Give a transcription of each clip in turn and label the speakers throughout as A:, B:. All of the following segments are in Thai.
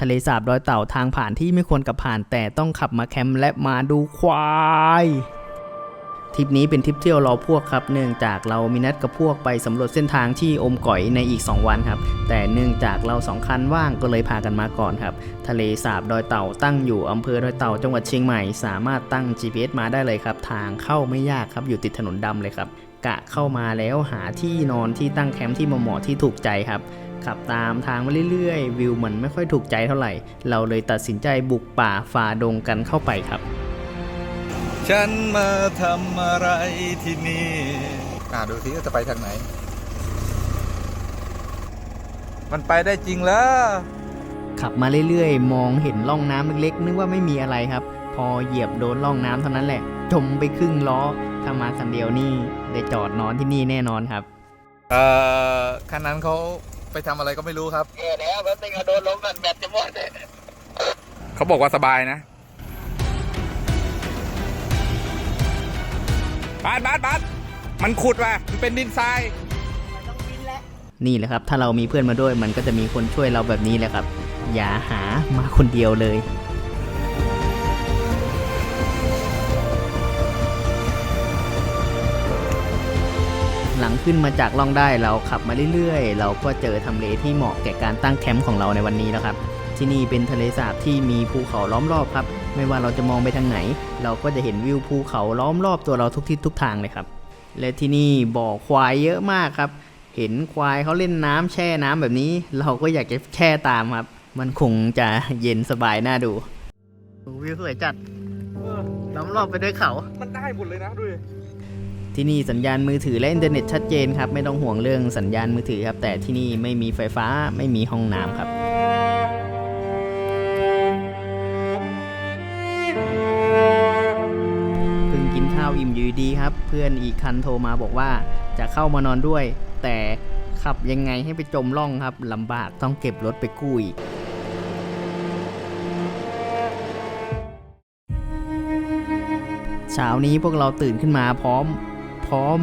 A: ทะเลสาบดอยเต่าทางผ่านที่ไม่ควรกับผ่านแต่ต้องขับมาแคมป์และมาดูควาย ทริปนี้เป็นทริปเที่ยวรอพวกครับ เนื่องจากเรามีนัดกับพวกไปสำรวจเส้นทางที่อมก๋อยในอีก 2 วันครับ แต่เนื่องจากเราสองคันว่างก็เลยพากันมาก่อนครับ ทะเลสาบดอยเต่าตั้งอยู่อำเภอดอยเต่าจังหวัดเชียงใหม่ สามารถตั้ง GPS มาได้เลยครับ ทางเข้าไม่ยากครับ อยู่ติดถนนดำเลยครับ กะเข้ามาแล้วหาที่นอนที่ตั้งแคมป์ที่เหมาะที่ถูกใจครับขับตามทางมาเรื่อยๆ วิวมันไม่ค่อยถูกใจเท่าไหร่ เราเลยตัดสินใจบุกป่าฝ่าดงกันเข้าไปครับ
B: ฉันมาทำอะไรที่นี่อ่าดูสิว่าจะไปทางไหน มันไปได้จริงเหรอ
A: ขับมาเรื่อยๆ มองเห็นร่องน้ำเล็กๆ นึกว่าไม่มีอะไรครับ พอเหยียบโดนร่องน้ำเท่านั้นแหละ จมไปครึ่งล้อถ้ามาคันเดียวนี่ได้จอดนอนที่นี่แน่นอนครับ
B: เอ่อคันนั้นเขาไปทำอะไรก็ไม่รู้ครับ
C: เออแล้วแป๊บนึงอะโดนลมกันแบตจะหมดเลย
B: เขาบอกว่าสบายนะ บาสบาสบาสมันขุดว่ะมันเป็นดินทราย
A: นี่แหละครับ ถ้าเรามีเพื่อนมาด้วยมันก็จะมีคนช่วยเราแบบนี้แหละครับ อย่าหามาคนเดียวเลย หลังขึ้นมาจากล่องได้เราขับมาเรื่อยๆ เราก็เจอทำเลที่เหมาะแก่การตั้งแคมป์ของเราในวันนี้แล้วครับ ที่นี่เป็นทะเลสาบที่มีภูเขาล้อมรอบครับ ไม่ว่าเราจะมองไปทางไหน เราก็จะเห็นวิวภูเขาล้อมรอบตัวเราทุกทิศทุกทางเลยครับ และที่นี่บ่อควายเยอะมากครับ เห็นควายเขาเล่นน้ำแช่น้ำแบบนี้ เราก็อยากจะแช่ตามครับ มันคงจะเย็นสบายน่าดูวิวสวยจัดล้อมรอบไปด้วยเขา
B: มันได้หมดเลยนะดูดิ
A: ที่นี่สัญญาณมือถือและอินเทอร์เน็ตชัดเจนครับ ไม่ต้องห่วงเรื่องสัญญาณมือถือครับ แต่ที่นี่ไม่มีไฟฟ้าไม่มีห้องน้ำครับ อิ่มอยู่ดีครับ เพื่อนอีกคันโทรมาบอกว่าจะเข้ามานอนด้วย แต่ขับยังไงให้ไปจมร่องครับลำบากต้องเก็บรถไปกู้อีกเช้านี้พวกเราตื่นขึ้นมาพร้อม พร้อม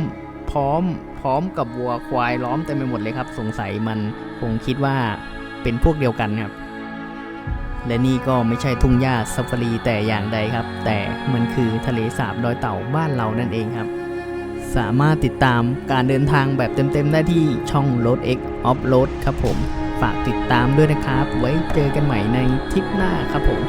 A: พร้อม พร้อมกับวัวควายล้อมเต็มไปหมดเลยครับ สงสัยมันคงคิดว่าเป็นพวกเดียวกันครับ และนี่ก็ไม่ใช่ทุ่งหญ้าซาฟารีแต่อย่างใดครับ แต่มันคือทะเลสาบดอยเต่าบ้านเรานั่นเองครับ สามารถติดตามการเดินทางแบบเต็มๆได้ที่ช่อง Road X Off Road ครับผม ฝากติดตามด้วยนะครับ ไว้เจอกันใหม่ในทริปหน้าครับผม